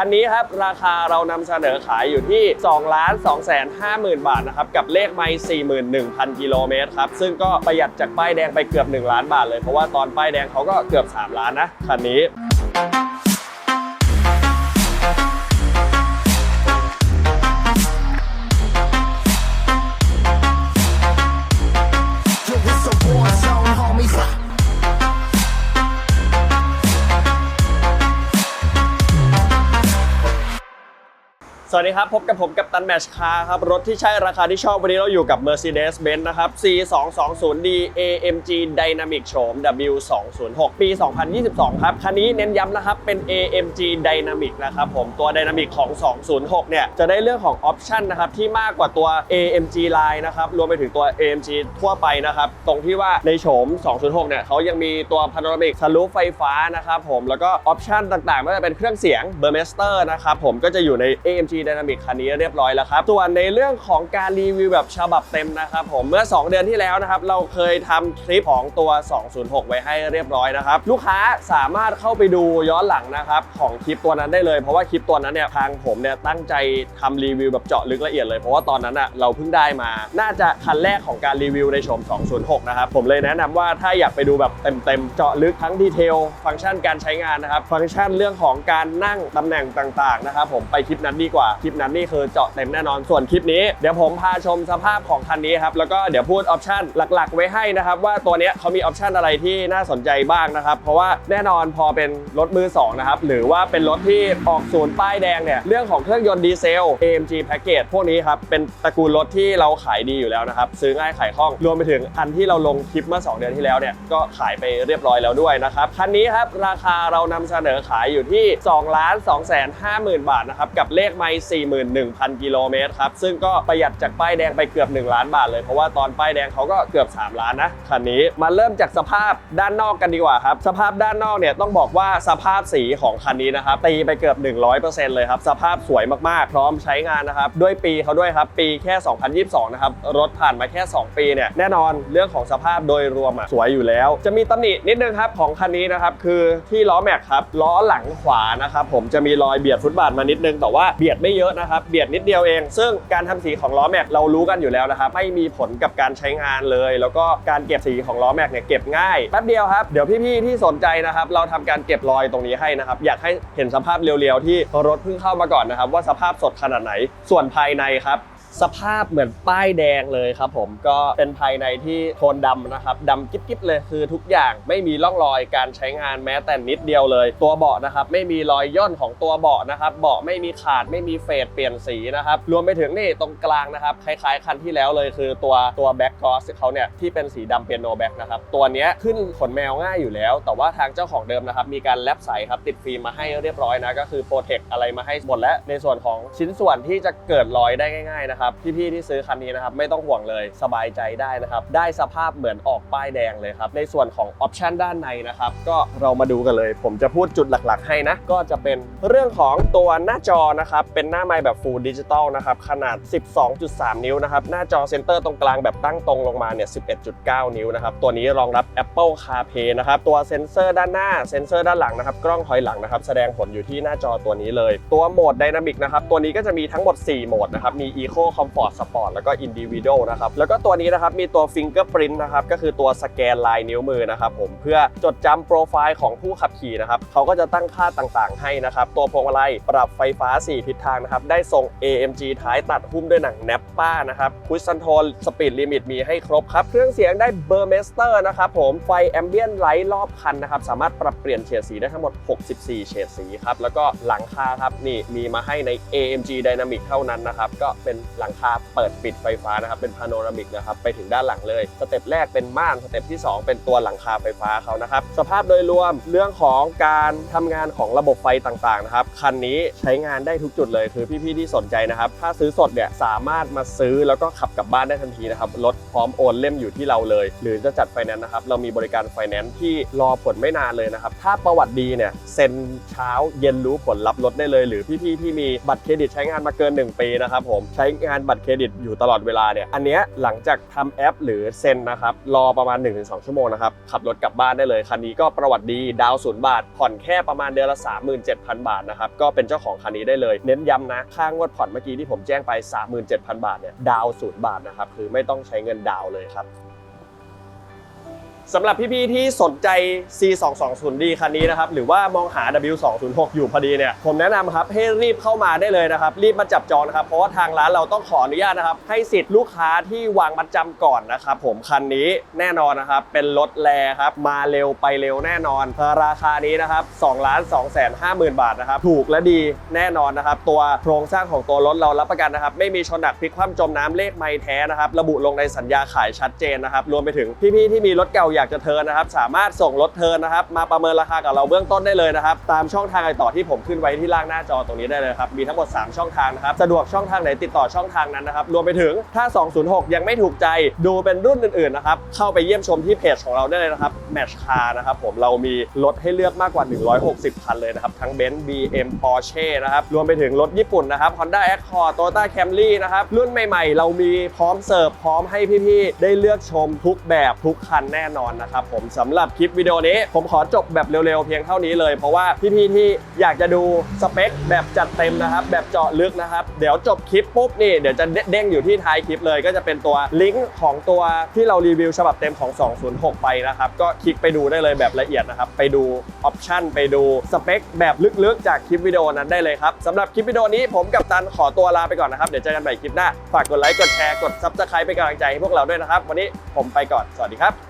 คันนี้ครับราคาเรานำเสนอขายอยู่ที่2ล้าน2แสน5หมื่นบาทนะครับกับเลขไม่41,000 กิโลเมตรครับซึ่งก็ประหยัดจากป้ายแดงไปเกือบ 1 ล้านบาทเลยเพราะว่าตอนป้ายแดงเขาก็เกือบ 3 ล้านนะคันนี้ สวัสดีครับ พบกับผมกับตันแมชคาร์ครับ รถที่ใช่ราคาที่ชอบวันนี้เราอยู่กับ Mercedes-Benz นะครับ C220D AMG Dynamic โฉม W206 ปี 2022 ครับ คันนี้เน้นย้ำนะครับ เป็น AMG Dynamic นะครับผมตัว Dynamic ของ 206 เนี่ย จะได้เรื่องของออปชันนะครับ ที่มากกว่าตัว AMG Line นะครับ รวมไปถึงตัว AMG ทั่วไปนะครับ ตรงที่ว่าในโฉม 206 เนี่ยเขายังมีตัว Panoramic สลูไฟฟ้านะครับผมแล้วก็ออปชันต่างๆไม่ว่าจะเป็นเครื่องเสียง Burmester นะครับผมก็จะอยู่ใน AMG Dynamic คันนี้เรียบร้อยแล้วครับส่วนในเรื่องของการรีวิวแบบฉบับเต็มนะครับผมเมื่อ 2 เดือนที่แล้วนะครับเราเคยทำคลิปของตัว 206 ไว้ให้เรียบร้อยนะครับลูกค้าสามารถเข้าไปดูย้อนหลังนะครับของคลิปตัวนั้นได้เลยเพราะว่าคลิปตัวนั้นเนี่ยทางผมเนี่ยตั้งใจทำรีวิวแบบเจาะลึกละเอียดเลยเพราะว่าตอนนั้นอะเราเพิ่งได้มา น่าจะคันแรกของการรีวิวในโฉม206 นะครับผมเลยแนะนำว่าถ้าอยากไปดูแบบเต็มๆเจาะลึกทั้งดีเทลฟังก์ชันการใช้งานนะครับฟังก์ชันเรื่องของการนั่งตำแหน่งต่างๆนะครับผมไปคลิปนั้นดีกว่าคลิปนั้นนี่คือเจาะเต็มแน่นอนส่วนคลิปนี้เดี๋ยวผมพาชมสภาพของคันนี้ครับแล้วก็เดี๋ยวพูดออปชันหลักๆ ไว้ให้นะครับว่าตัวนี้เขามีออปชันอะไรที่น่าสนใจบ้างนะครับเพราะว่าแน่นอนพอเป็นรถมือสองนะครับหรือว่าเป็นรถที่ออกศูนย์ป้ายแดงเนี่ยเรื่องของเครื่องยนต์ดีเซล AMG Package พวกนี้ครับเป็นตระกูลรถที่เราขายดีอยู่แล้วนะครับซื้อง่ายขายคล่องรวมไปถึงคันที่เราลงคลิปเมื่อ 2 เดือนที่แล้วเนี่ยก็ขายไปเรียบร้อยแล้วด้วยนะครับคันนี้ครับราคาเรานำเสนอขายอยู่ที่2ล้าน2แสน5หมื่นบาทนะครับกับเลขไม41,000 กิโลเมตรครับ ซึ่งก็ประหยัดจากป้ายแดงไปเกือบ 1 ล้านบาทเลย เพราะว่าตอนป้ายแดงเขาก็เกือบ 3 ล้านนะคันนี้มาเริ่มจากสภาพด้านนอกกันดีกว่าครับ สภาพด้านนอกเนี่ยต้องบอกว่าสภาพสีของคันนี้นะครับตีไปเกือบ 100%เลยครับ สภาพสวยมากๆ พร้อมใช้งานนะครับ ด้วยปีเขาด้วยครับ ปีแค่ 2022 นะครับ รถผ่านมาแค่ 2 ปีเนี่ยแน่นอนเรื่องของสภาพโดยรวมอะสวยอยู่แล้ว จะมีตำหนินิดนึงครับของคันนี้นะครับคือที่ล้อแม็กครับล้อหลังขวานะครับผมจะมีรอยเบียดฟุตบาทมานิดนึงแต่ว่าเบียดไม่เยอะนะครับ เบียดนิดเดียวเอง ซึ่งการทำสีของล้อแม็กเรารู้กันอยู่แล้วนะครับไม่มีผลกับการใช้งานเลย แล้วก็การเก็บสีของล้อแม็กเนี่ยเก็บง่ายแป๊บเดียวครับเดี๋ยวพี่ๆที่สนใจนะครับเราทำการเก็บรอยตรงนี้ให้นะครับอยากให้เห็นสภาพเรียวๆที่รถเพิ่งเข้ามาก่อนนะครับว่าสภาพสดขนาดไหนส่วนภายในครับ สภาพเหมือนป้ายแดงเลยครับผมก็เป็นภายในที่โทนดำนะครับดำกิ๊บๆเลยคือทุกอย่างไม่มีร่องรอยการใช้งานแม้แต่นิดเดียวเลย ตัวเบาะนะครับไม่มีรอยย่นของตัวเบาะนะครับเบาะไม่มีขาดไม่มีเฟดเปลี่ยนสีนะครับรวมไปถึงนี่ตรงกลางนะครับคล้ายๆคันที่แล้วเลยคือตัวตัวแบ็กกอสเขาเนี่ยที่เป็นสีดำเปียโนแบ็กนะครับตัวนี้ขึ้นขนแมวง่ายอยู่แล้ว แต่ว่าทางเจ้าของเดิมนะครับมีการแลบใสครับติดฟิล์มมาให้เรียบร้อยนะก็คือโปรเทคอะไรมาให้หมดแล้วในส่วนของชิ้นส่วนที่จะเกิดรอยได้ง่ายๆนะครับพี่ๆที่ซื้อคันนี้นะครับไม่ต้องห่วงเลยสบายใจได้นะครับได้สภาพเหมือนออกป้ายแดงเลยครับในส่วนของออปชันด้านในนะครับก็เรามาดูกันเลย ผมจะพูดจุดหลักๆ ให้นะก็จะเป็นเรื่องของตัวหน้าจอนะครับเป็นหน้าไมค์แบบ Full Digital นะครับขนาด 12.3 นิ้วนะครับหน้าจอเซนเตอร์ตรงกลางแบบตั้งตรงลงมาเนี่ย 11.9 นิ้วนะครับตัวนี้รองรับ Apple CarPlay นะครับตัวเซนเซอร์ด้านหน้าเซนเซอร์ด้านหลังนะครับกล้องถอยหลังนะครับแสดงผลอยู่ที่หน้าจอตัวนี้เลย ตัวโหมด Dynamic นะครับตัวนี้ก็จะมีทั้งหมด 4 โหมดนะครับมี Eco Comfort Sport แล้วก็ Individual นะครับ แล้วก็ตัวนี้นะครับ มีตัว Fingerprint นะครับ ก็คือตัวสแกนลายนิ้วมือนะครับผม เพื่อจดจำโปรไฟล์ของผู้ขับขี่นะครับ เขาก็จะตั้งค่าต่างๆ ให้นะครับ ตัวพวงมาลัยปรับไฟฟ้า 4 ทิศทางนะครับ ได้ทรง AMG ท้ายตัดหุ้มด้วยหนังแนปป้านะครับคุชซันโทนสปีดลิมิตมีให้ครบครับ เครื่องเสียงได้เบอร์เมสเตอร์นะครับผม ไฟแอมเบียนไลท์รอบคันนะครับ สามารถปรับเปลี่ยนเฉดสีได้ทั้งหมด 64 เฉดสีครับ แล้วก็หลังคาครับ นี่มีมาให้ใน AMG Dynamic เท่านั้นนะครับ ก็เป็นหลังคาเปิดปิดไฟฟ้านะครับเป็นพาโนรามิกนะครับไปถึงด้านหลังเลย สเต็ปแรกเป็นม่านสเต็ปที่ 2 เป็นตัวหลังคาไฟฟ้าเขานะครับสภาพโดยรวมเรื่องของการทำงานของระบบไฟต่างๆนะครับคันนี้ใช้งานได้ทุกจุดเลยคือพี่ๆที่สนใจนะครับถ้าซื้อสดเนี่ยสามารถมาซื้อแล้วก็ขับกลับบ้านได้ทันทีนะครับรถพร้อมโอนเล่มอยู่ที่เราเลย หรือจะจัดไฟแนนซ์นะครับเรามีบริการไฟแนนซ์ที่รอผลไม่นานเลยนะครับถ้าประวัติดีเนี่ยเซ็นเช้าเย็นรู้ผลรับรถได้เลย หรือพี่ๆที่มีบัตรเครดิตใช้งานมาเกิน 1 ปีนะครับผมใช้งานบัตรเครดิตอยู่ตลอดเวลาเนี่ยอันเนี้ยหลังจากทำแอป หรือเซ็นนะครับรอประมาณ 1-2 ชั่วโมงนะครับขับรถกลับบ้านได้เลยคันนี้ก็ประวัติดีดาวศูนย์บาท ผ่อนแค่ประมาณเดือนละ 37,000 บาทนะครับก็เป็นเจ้าของคันนี้ได้เลย เน้นย้ำนะค่างวดผ่อนเมื่อกี้ที่ผมแจ้งไป 37,000 บาทเนี่ยดาวศูนย์บาทนะครับคือไม่ต้องใช้เงินดาวเลยครับ สำหรับพี่ๆที่สนใจ C220D คันนี้นะครับ หรือว่ามองหา W206 อยู่พอดีเนี่ย ผมแนะนำครับให้รีบเข้ามาได้เลยนะครับ รีบมาจับจองนะครับ เพราะว่าทางร้านเราต้องขออนุญาตนะครับ ให้สิทธิ์ลูกค้าที่วางมัดจำก่อนนะครับผมคันนี้แน่นอนนะครับ เป็นรถแรครับ มาเร็วไปเร็วแน่นอน ราคานี้นะครับ2ล้าน2แสน5หมื่นบาทนะครับ ถูกและดีแน่นอนนะครับ ตัวโครงสร้างของตัวรถเรารับประกันนะครับ ไม่มีชนหนักพลิกคว่ำจมน้ำเลขไม่แท้นะครับ ระบุลงในสัญญาขายชัดเจนนะครับ รวมไปถึงพี่ๆที่มีรถเก่าอยากจะเทิร์นนะครับ สามารถส่งรถเทิร์นนะครับ มาประเมินราคากับเราเบื้องต้นได้เลยนะครับ ตามช่องทางติดต่อที่ผมขึ้นไว้ที่ล่างหน้าจอตรงนี้ได้เลยครับมีทั้งหมด 3 ช่องทางนะครับสะดวกช่องทางไหนติดต่อช่องทางนั้นนะครับรวมไปถึงถ้า 206 ยังไม่ถูกใจดูเป็นรุ่นอื่นๆนะครับเข้าไปเยี่ยมชมที่เพจของเราได้เลยนะครับ Match Car นะครับผมเรามีรถให้เลือกมากกว่า 160 คันเลยนะครับทั้ง Benz BM Porsche นะครับรวมไปถึงรถญี่ปุ่นนะครับ Honda Accord Toyota Camry นะครับรุ่นใหม่ๆ เรามีพร้อมเสิร์ฟพร้อมให้พี่ๆได้เลือกชมทุกแบบทุกคันแน่นอนนะครับผมสำหรับคลิปวิดีโอนี้ ผมขอจบแบบเร็วๆ เพียงเท่านี้เลย เพราะว่าพี่ๆที่อยากจะดูสเปคแบบจัดเต็มนะครับ แบบเจาะลึกนะครับ เดี๋ยวจบคลิปปุ๊บนี่เดี๋ยวจะเด้งอยู่ที่ท้ายคลิปเลยก็จะเป็นตัวลิงก์ของตัวที่เรารีวิวฉบับเต็มของ 206 ไปนะครับก็คลิกไปดูได้เลยแบบละเอียดนะครับไปดูออปชันไปดูสเปคแบบลึกๆ จากคลิปวิดีโอนั้นได้เลยครับสำหรับคลิปวิดีโอนี้ผมกับตันขอตัวลาไปก่อนนะครับเดี๋ยวเจอกันใหม่คลิปหน้าฝากกดไลค์กดแชร์กด Subscribe เป็นกำลังใจให้พวกเราด้วยนะครับ วันนี้ผมไปก่อน สวัสดีครับ